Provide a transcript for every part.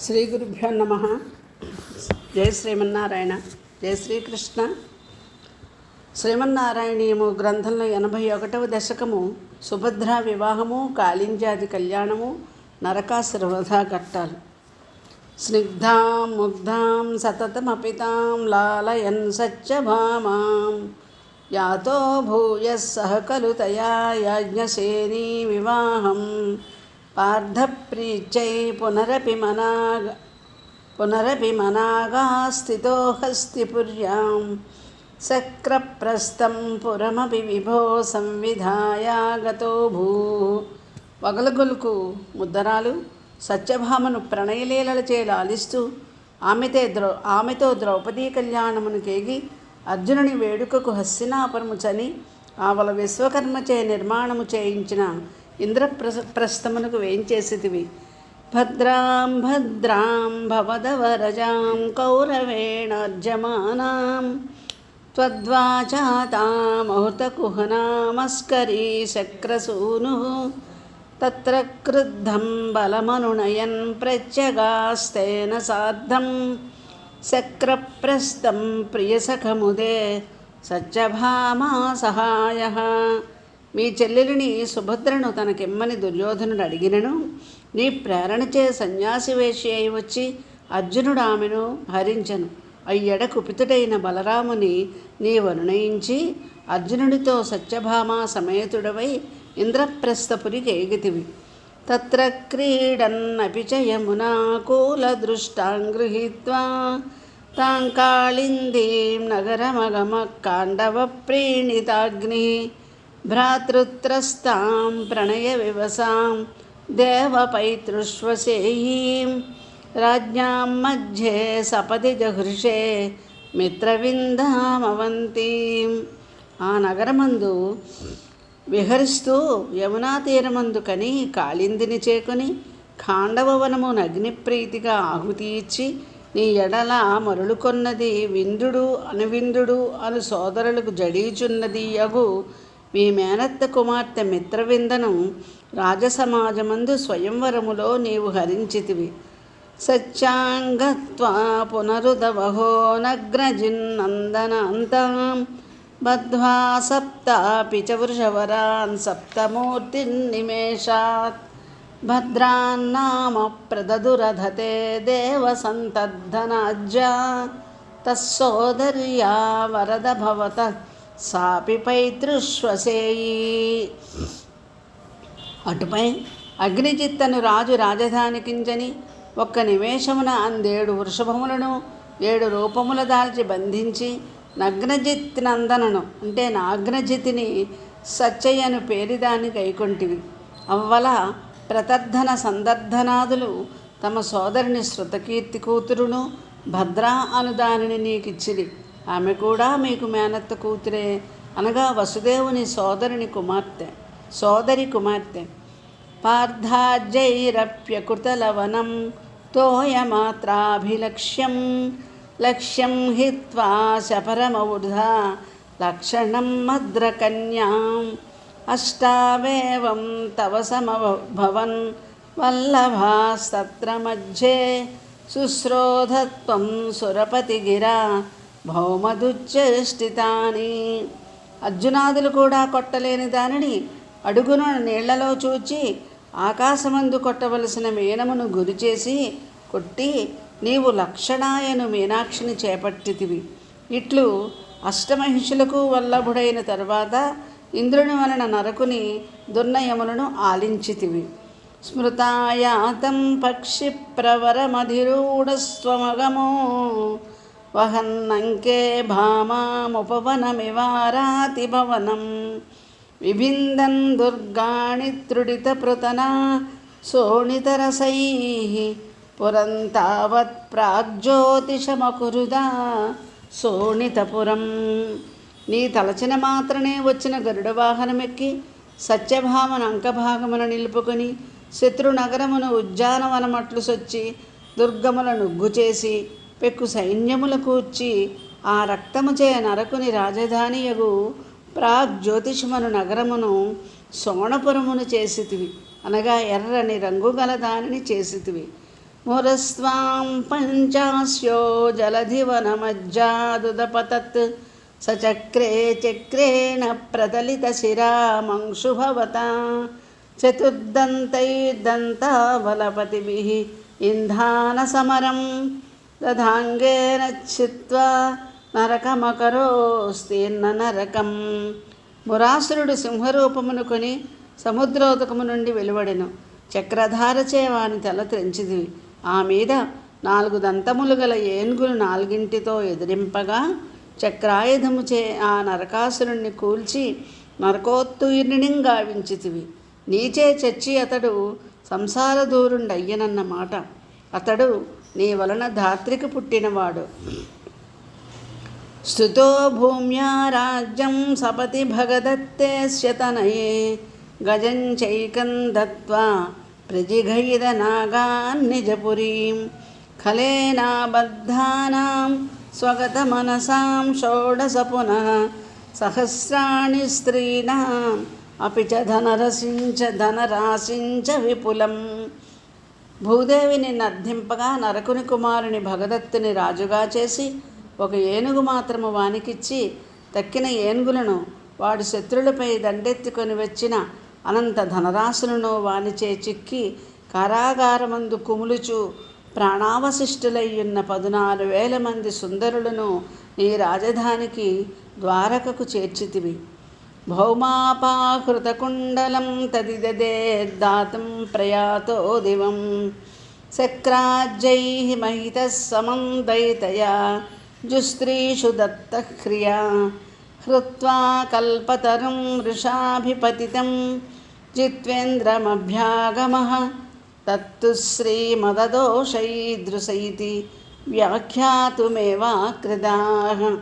శ్రీ గురుభ్యో నమ. జయ శ్రీమన్నారాయణ. జయ శ్రీకృష్ణ. శ్రీమన్నారాయణీయము గ్రంథంలో ఎనభై ఒకటవ దశకము సుభద్ర వివాహము కాళింజాది కళ్యాణము నరకాసుర వధ ఘట్టాలు స్నిగ్ధాం ముగ్ధాం సతతమపితాం లాలయన్ సత్యభామాం యాతో భూయः సహ ఖలు తయా యాజ్ఞసేనీ వివాహం. పార్థప్రీచై పునరపి మనాగ పునరపి మనాగా స్థితో హస్తిపుర్యాం శక్రప్రస్థం పురమపి విభో సంవిధాయాగతో భూ వగలగొలుకు ముద్దరాలు సత్యభామను ప్రణయలీలలచే లాలిస్తూ ఆమెతే ద్రౌ ఆమెతో ద్రౌపదీ కళ్యాణమును కేగి అర్జునుని వేడుకకు హస్సినాపరము చని ఆవల విశ్వకర్మచే నిర్మాణము చేయించిన ఇంద్రప్రస ప్రస్థమునకు వేయించేసితివి భద్రాం భద్రాం భవదవరజాం కౌరవేణర్జమానాం त्वद्वाचातामहुतकुहनामस्करी शक्रसूनुः तत्र क्रुद्धं बलमनुनयन् प्रत्यगास्तेन सार्धं शक्रप्रस्थं प्रियसखमुदे సత్యభామా సహాయ మీ చెల్లెలిని సుభద్రను తనకిమ్మని దుర్యోధనుడు అడిగినను నీ ప్రేరణచే సన్యాసి వేషి అయి వచ్చి అర్జునుడు ఆమెను హరించను. అయ్యడ కుపితుడైన బలరాముని నీవనునయించి అర్జునుడితో సత్యభామ సమేతుడవై ఇంద్రప్రస్థపురికి ఎగితివి తత్ర క్రీడన్నపి చ దృష్టాం గృహీత్వా. తాం కాళిందీం నగరమగమ కాండవ ప్రీణితాగ్ని. భ్రాతృత్రస్తాం ప్రణయ వివసాం దేవపైతృష్వసేయీం రాజ్ఞాం మధ్యే సపది జహృషే మిత్రవిందామవంతీం ఆ నగరమందు విహరిస్తూ యమునా తీరమందు కని కాళిందిని చేకుని ఖాండవవనమును అగ్నిప్రీతిగా ఆహుతి ఇచ్చి నీ ఎడల మరులుకొన్నది విందుడు అనువిందుడు అను సోదరులకు జడీచున్నది యగు మీ మేనత్త కుమార్తె మిత్రవిందను రాజసమాజమందు స్వయంవరములో నీవు హరించితివి. సత్యాంగత్వా పునరుదవహో నగ్రజిన్నందనాంతాం బద్ధ్వా సప్తాపి చ వృషవరాన్ సప్తమూర్తిన్నిమేషాత్ భద్రాన్నామ ప్రదదురధతే దేవసంతర్ధనాజ్యా. తస్సోదర్యా వరద భవత సాపి పైతృష్వసేయి అటుపై అగ్నిజిత్తను రాజు రాజధానికించని ఒక్క నిమేషమున అందేడు వృషభములను ఏడు రూపముల దాల్చి బంధించి నగ్నజిత్ నందనను అంటే నాగ్నజితిని సచ్చయ్యను పేరిదాని కైకొంటివి. అవ్వల ప్రతర్ధన సందర్ధనాదులు తమ సోదరిని శృతకీర్తి కూతురును భద్రా అను దానిని నీకిచ్చిరి. ఆమె కూడా మీకు మేనత్త కూతురే అనగా వసుదేవుని సోదరుని కుమార్తె సోదరి కుమార్తె పార్థాజైరప్యకృతలవనం తోయమాత్రాభిలక్ష్యం లక్ష్యం హిత్వా శపరమవుధా లక్షణం మద్రకన్యాం అష్టావేవం తవ సమభవన్ వల్లభాస్తత్ర మధ్యే శుశ్రోధత్వం సురపతిగిరా భౌమదుచ్చేష్టితాని అర్జునాదులు కూడా కొట్టలేని దానిని అడుగును నీళ్ళలో చూచి ఆకాశమందు కొట్టవలసిన మీనమును గురిచేసి కొట్టి నీవు లక్షణాయను మీనాక్షిని చేపట్టితివి. ఇట్లు అష్టమహిషులకు వల్లభుడైన తర్వాత ఇంద్రుని వలన నరకుని దుర్నయములను ఆలించితివి. స్మృతాయాతం పక్షి ప్రవరమధిరూఢస్వమగమో వహన్నంకే భామాముపవనమివారాతిభవనం విభిందన్ దుర్గాణి త్రుడితపృతనా శోణితరసై పురంతావత్ ప్రాగ్జ్యోతిషమకురుదా శోణితపురం నీ తలచిన మాత్రమే వచ్చిన గరుడ వాహనమెక్కి సత్యభామన అంకభాగమున నిలుపుకొని శత్రునగరమును ఉద్యానవనమట్లు సొచ్చి దుర్గములను నుగ్గు చేసి పెక్కు సైన్యముల కూర్చి ఆ రక్తముచే నరకుని రాజధానియగు ప్రాగ్జ్యోతిషమను నగరమును సోణపురమును చేసితివి. అనగా ఎర్రని రంగు గల దానిని చేసితివి. మురస్వాం పంచాస్యో జలధివనమజ్జాదుదపతత్ సచక్రే చక్రేణ ప్రతలితశిరామంశు భవతా ఇంధాన సమరం దధాంగేన చిత్వా నరకమకరోస్తీర్ణ నరకం. మురాసురుడు సింహరూపమును కొని సముద్రోదకము నుండి వెలువడెను. చక్రధారచే వాని తల త్రెంచిది. ఆ మీద నాలుగు దంతములు గల ఏనుగులు నాలుగింటితో ఎదిరింపగా చక్రాయుధముచే ఆ నరకాసురుణ్ణి కూల్చి నరకోత్తుయిర్ణిం గావించితివి. నీచే చచ్చి అతడు సంసార దూరుండయ్యనన్న మాట అతడు నీ వలన ధాత్రికి పుట్టినవాడు. స్థుతో భూమ్యా రాజ్యం సపతి భగదత్తేశ్యతనయే గజం చైకం దత్వా ప్రజిఘయిదనాగాన్ నిజపురీం. ఖలేనాబద్ధానాం స్వగతమనసాం షోడశ పునః సహస్రాణి స్త్రీణాం అపి చ ధనరసించ ధనరాశించ విపులం. భూదేవిని నర్ధింపగా నరకుని కుమారుని భగదత్తుని రాజుగా చేసి ఒక ఏనుగు మాత్రము వానికిచ్చి తక్కిన ఏనుగులను వాడి శత్రులపై దండెత్తుకొని వచ్చిన అనంత ధనరాశులను వానిచే చిక్కి కారాగారమందు కుములుచు ప్రాణావశిష్టులయ్యున్న పదునాలుగు వేల మంది సుందరులను నీ రాజధానికి ద్వారకకు చేర్చితివి. భౌమాపాహృతకుండలం తదిదదేర్దాతుం ప్రయాతో దివం. శక్రాజ్యై మహిత సమం దయితయా జుస్త్రీషు దత్తక్రియా. హృత్వా కల్పతరుం వృషాభిపతితం జిత్వేంద్రమభ్యాగమః. తత్తు శ్రీమదదోషైదృశైతి వ్యాఖ్యాతుమేవాకృదాః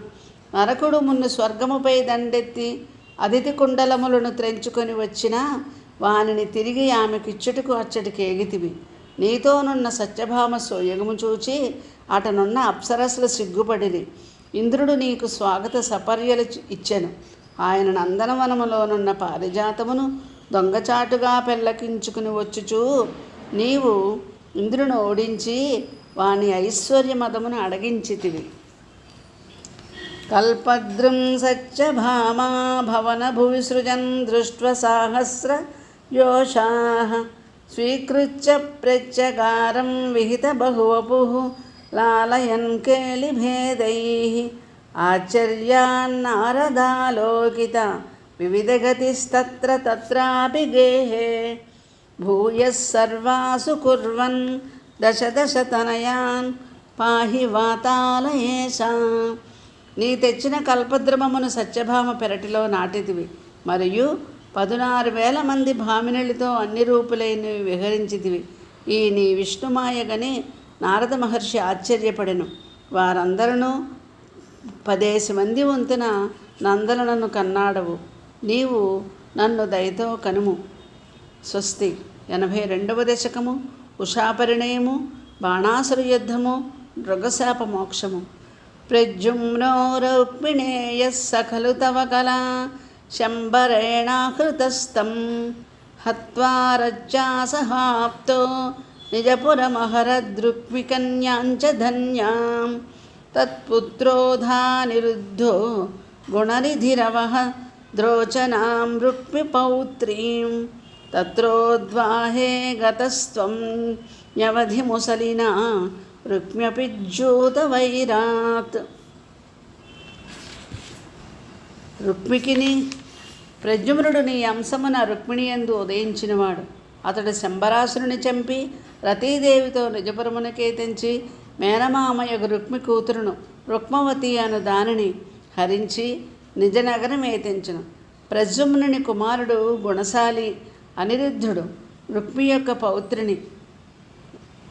నరకుడు మున్ను స్వర్గముపై దండెత్తి అతిథి కుండలములను త్రెంచుకొని వచ్చిన వానిని తిరిగి ఆమెకిచ్చుటకు అచ్చటికి ఎగితివి. నీతోనున్న సత్యభామ సోయగము చూచి అటనున్న అప్సరసులు సిగ్గుపడిరి. ఇంద్రుడు నీకు స్వాగత సపర్యలు ఇచ్చెను. ఆయన నందనవనములోనున్న పారిజాతమును దొంగచాటుగా పెళ్ళకించుకుని వచ్చుచూ నీవు ఇంద్రుని ఓడించి వాని ఐశ్వర్యమదమును అడగించితివి. కల్పద్రుం సత్యభామా భవన భువి సృజన్ దృష్ట్వ సాహస్ర యోషాః. స్వీకృత్య ప్రత్యగారం విహిత బహువపు. లాలయన్ కేళిభేదైः ఆశ్చర్యాన్నారదాలోకిత వివిధగతిస్తత్ర తత్రాపి గేహే. భూయः సర్వాసు కుర్వన్ నీ తెచ్చిన కల్పద్రమమును సత్యభామ పెరటిలో నాటిదివి మరియు పదునారు వేల మంది భామినులతో అన్ని రూపులైనవి విహరించిదివి ఈ నీ విష్ణుమాయగని నారద మహర్షి ఆశ్చర్యపడెను. వారందరూ పదేసి మంది వంతున నందనను కన్నాడవు. నీవు నన్ను దయతో కనుము. స్వస్తి. ఎనభై రెండవ దశకము. ఉషాపరిణయము. బాణాసుర యుద్ధము. మృగశాప మోక్షము. ప్రజుమ్నో రౌక్మిణేయ సఖలు తవ కళా శంబరేణాహృతస్థం హత్వా రజ్జాసహాప్తో నిజపురమహరదృక్వికన్యాంచ ధన్యాం. తత్పుత్రోధానిరుద్ధో గుణనిధిరవః ద్రోచనాం రుక్మిపౌత్రీం తత్రోద్వాహే గతస్త్వం న్యవధిముసలినా రుక్మ్యపిజ్యూతవైరాత్ రుక్మికిని ప్రద్యుమ్నుడు నీ అంశమున రుక్మిణియందు ఉదయించినవాడు. అతడు శంబరాసురుని చంపి రతీదేవితో నిజపురమునకే తెంచి మేనమామయ్యకు రుక్మి కూతురును రుక్మవతి అను దానిని హరించి నిజనగరం ఏతించును ప్రజుమ్నుని కుమారుడు గుణశాలి అనిరుద్ధుడు రుక్మి యొక్క పౌత్రిని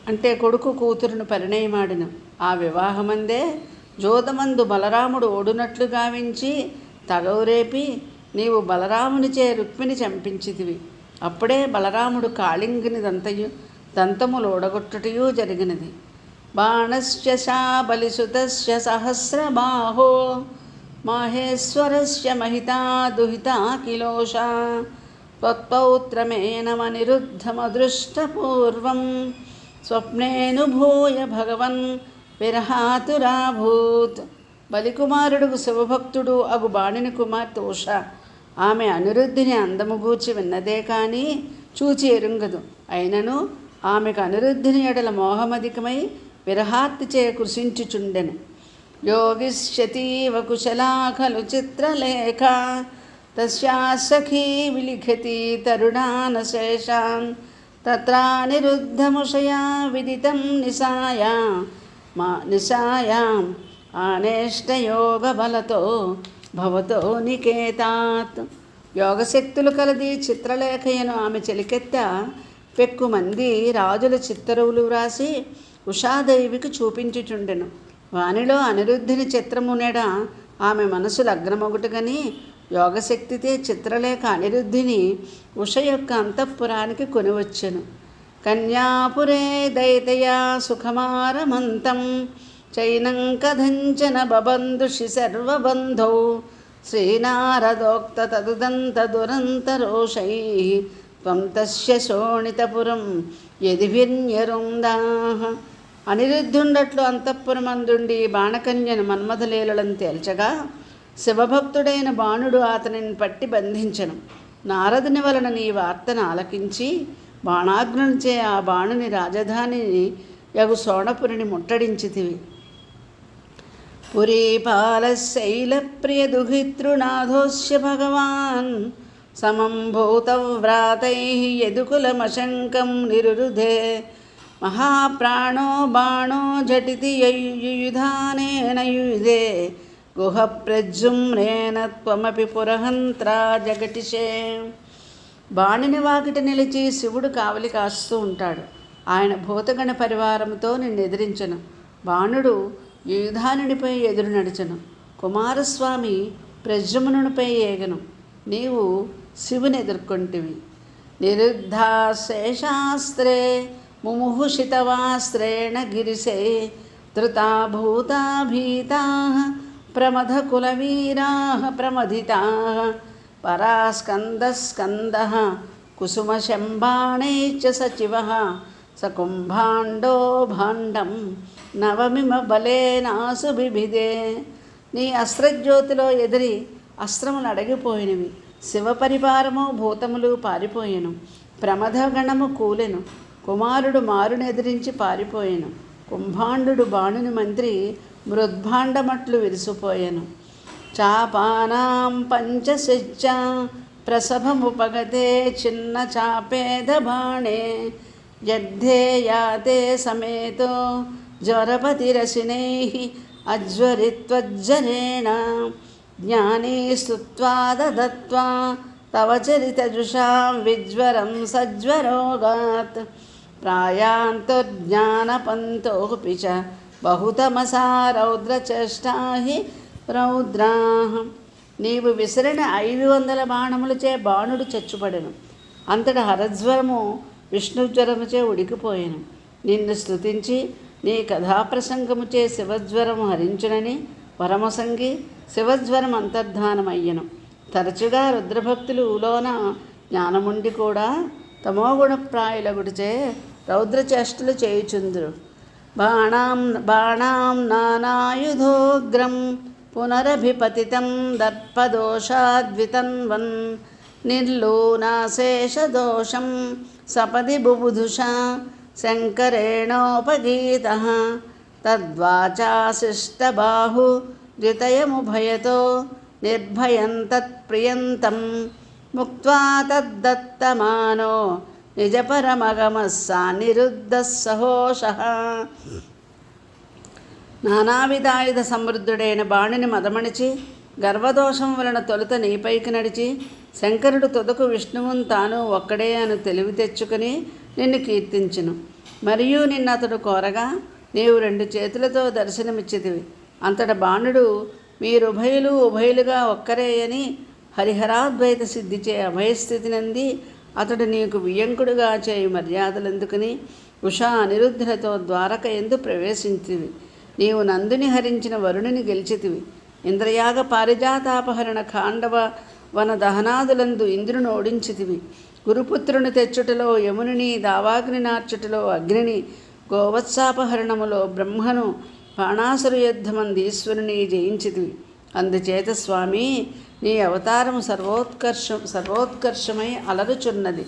అంటే కొడుకు కూతురును పరిణయమాడిన ఆ వివాహమందే జోదమందు బలరాముడు ఓడునట్లు గావించి తగవురేపి నీవు బలరామునిచే రుక్మిని చంపించితివి. అప్పుడే బలరాముడు కాళింగుని దంతయు దంతములు ఓడగొట్టుటయూ జరిగినది. బాణశ్చ శాబలిసుతస్య సహస్రబాహో మాహేశ్వరస్య మహితా దుహితా కిలోషా త్వత్పౌత్రమేనమనిరుద్ధమదృష్టపూర్వం స్వప్నేనుభూయ భగవన్ విరహాతురాభూత్ బలికుమారుడుగు శివభక్తుడు అగు బాణిని కుమార్తె ఉష ఆమె అనిరుద్ధిని అందముగూర్చి విన్నదే కానీ చూచి ఎరుంగదు. అయినను ఆమెకు అనిరుద్ధిని ఎడల మోహమధికమై విరహాత్తి చే కృషించుచుండెను. యోగిష్యతీవ కుశలా ఖలు చిత్రలేఖ తస్యా సఖీ విలిఖతి తరుణానశేషాన్. తత్రానిరుద్ధముషయా విదితం నిశాయా. మా నిశాయాం ఆనేష్టయోగబలతో భవతో నికేతాత్. యోగశక్తులు కలది చిత్రలేఖయను ఆమె చెలికెత్త పెక్కు మంది రాజుల చిత్తరువులు వ్రాసి ఉషాదేవికి చూపించుచుండెను. వానిలో అనిరుద్ధిని చిత్రమునెడ ఆమె మనసు లగ్నమొగుటగని యోగశక్తితే చిత్రలేఖ అనిరుద్ధిని ఉష యొక్క అంతఃపురానికి కొనివచ్చెను. కన్యాపురే దైతయా సుఖమారమంతం చైనం కథంచన బబంధుషి సర్వబంధౌ శ్రీనారదోక్త తదుదంత దురంతరోషై త్వం తస్య శోణితపురం యదిభిర్యరుందా అనిరుద్ధుండట్లు అంతఃపురమందుండి బాణకన్యను మన్మథలీలలను తేల్చగా శివభక్తుడైన బాణుడు అతనిని పట్టి బంధించను. నారదుని వలన నీ వార్తను ఆలకించి బాణాగ్నునిచే ఆ బాణుని రాజధానిని యగు సోణపురిని ముట్టడించితివి. పురీపాలశైలప్రియదుహితృనాథోస్య భగవాన్ సమం వ్రాతై యదుకులమశంకం నిరురుధే. మహాప్రాణో బాణో జటితి యయుధానేన నయుధే గుహప్రజుమ్రేణ త్వమపి పురహంత్రా జగటిషే బాణిని వాకిట నిలిచి శివుడు కావలి కాస్తూ ఉంటాడు. ఆయన భూతగణ పరివారంతో నిన్ను ఎదిరించను. బాణుడు యుధానునిపై ఎదురు నడిచను. కుమారస్వామి ప్రజమునునిపై ఏగను. నీవు శివుని ఎదుర్కొంటివి. నిరుద్ధాశేషాస్త్రే ముముహుషితవాస్త్రేణ గిరిశే ధృతా భూతా భీతా ప్రమథకులవీరా ప్రమథితా పరాస్కందస్కంద కుసుమశంబాణే చ సచివ స కుంభాండో భాండం నవమిమ బలేనాసు బిభిదే నీ అస్త్రజ్యోతిలో ఎదిరి అస్త్రములు అడగిపోయినవి శివపరివారము భూతములు పారిపోయెను ప్రమదగణము కూలెను కుమారుడు మారుని ఎదిరించి పారిపోయెను కుంభాండు బాణుని మంత్రి మృద్భాండమట్లు విరిసిపోయాను. చాపానాం పంచశిచ్చ ప్రసభముపగతే చిన్న చాపేద బాణే. యద్ధేయాతే సమేతో జ్వరపతిరసినై అజ్వరిత్వజ్జరేణ. జ్ఞానీ స్తుత్వా దత్వా తవ చరితజుషాం విజ్వరం సజ్వరోగాత్. ప్రాయాంతుర్జ్ఞానపంతోపి చ బహుతమసా రౌద్రచేష్టా హి రౌద్రా నీవు విసిరిన ఐదు వందల బాణములచే బాణుడు చచ్చుపడెను. అంతట హరజ్వరము విష్ణుజ్వరముచే ఉడికిపోయాను. నిన్ను స్థుతించి నీ కథాప్రసంగముచే శివజ్వరము హరించునని పరమసంగి శివజ్వరం అంతర్ధానమయ్యను తరచుగా రుద్రభక్తులు ఊలోన జ్ఞానముండి కూడా తమోగుణప్రాయులగుడిచే రౌద్రచేష్టలు చేయుచుందురు. బాణాం బాణాం నానాయుధోగ్రం పునరభిపతితం దర్పదోషాద్వితన్వన్ నిర్లూనాశేషదోషం సపది బుబుధుష శంకరేణోపగీత తద్వాచాశిష్టబాహు ద్వితయముభయతో నిర్భయం తత్ప్రియంతం ముక్త్వా తద్దత్తమానో నిజపరమగమः సానిరుద్ధः సహోష. నానావిధాయుధ సమృద్ధుడైన బాణుని మదమణిచి గర్వదోషం వలన తొలుత నీపైకి నడిచి శంకరుడు తొదకు విష్ణువును తాను ఒక్కడే అని తెలివి తెచ్చుకుని నిన్ను కీర్తించును. మరియు నిన్నతడు కోరగా నీవు రెండు చేతులతో దర్శనమిచ్చితివి. అంతట బాణుడు మీరుభయులు ఉభయులుగా ఒక్కరే అని హరిహరాద్వైత సిద్ధిచే అభయస్థితి నంది అతడు నీకు వియంకుడుగా చేయు మర్యాదలందుకుని ఉషా అనిరుద్ధులతో ద్వారక ఎందు ప్రవేశించివి నీవు నందుని హరించిన వరుణుని గెలిచితివి. ఇంద్రయాగ పారిజాతాపహరణ ఖాండవ వన దహనాదులందు ఇంద్రుని ఓడించితివి. గురుపుత్రుని తెచ్చుటలో యమునిని దావాగ్ని నార్చుటలో అగ్నిని గోవత్సాపహరణములో బ్రహ్మను బాణాసురు యుద్ధమంది ఈశ్వరుని జయించితివి. అందుచేత స్వామి నీ అవతారం సర్వోత్కర్షం సర్వోత్కర్షమై అలరుచున్నది.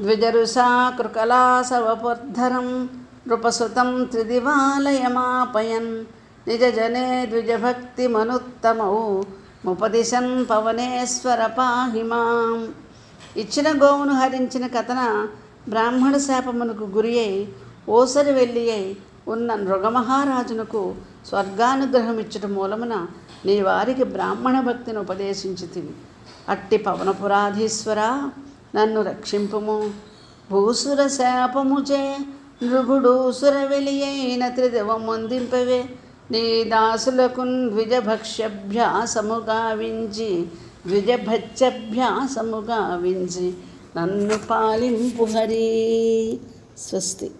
ద్విజరుషా కృకలాసవపర్ధరం నృపసుతం త్రిదివాలయమాపయన్ నిజజనే ద్విజభక్తిమనుత్తమౌ ముపదిశన్ పవనేశ్వర పాహి మాం. ఇచ్చిన గోవును హరించిన కథన బ్రాహ్మణ శాపమునకు గురి అయి ఓసరి వెళ్ళి అయి ఉన్న నృగమహారాజునకు స్వర్గానుగ్రహమిచ్చుట మూలమున నీ వారికి బ్రాహ్మణ భక్తిని ఉపదేశించితివి. అట్టి పవనపురాధీశ్వర నన్ను రక్షింపుము. భూసుర శాపముచే నృగుడు సుర వెలియైన త్రిదివమొందింపవే నీ దాసులకు ద్విజభక్ష్యభ్యాసముగా గావించి ద్విజభత్యభ్యాసముగా గావించి నన్ను పాలింపు హరి. స్వస్తి.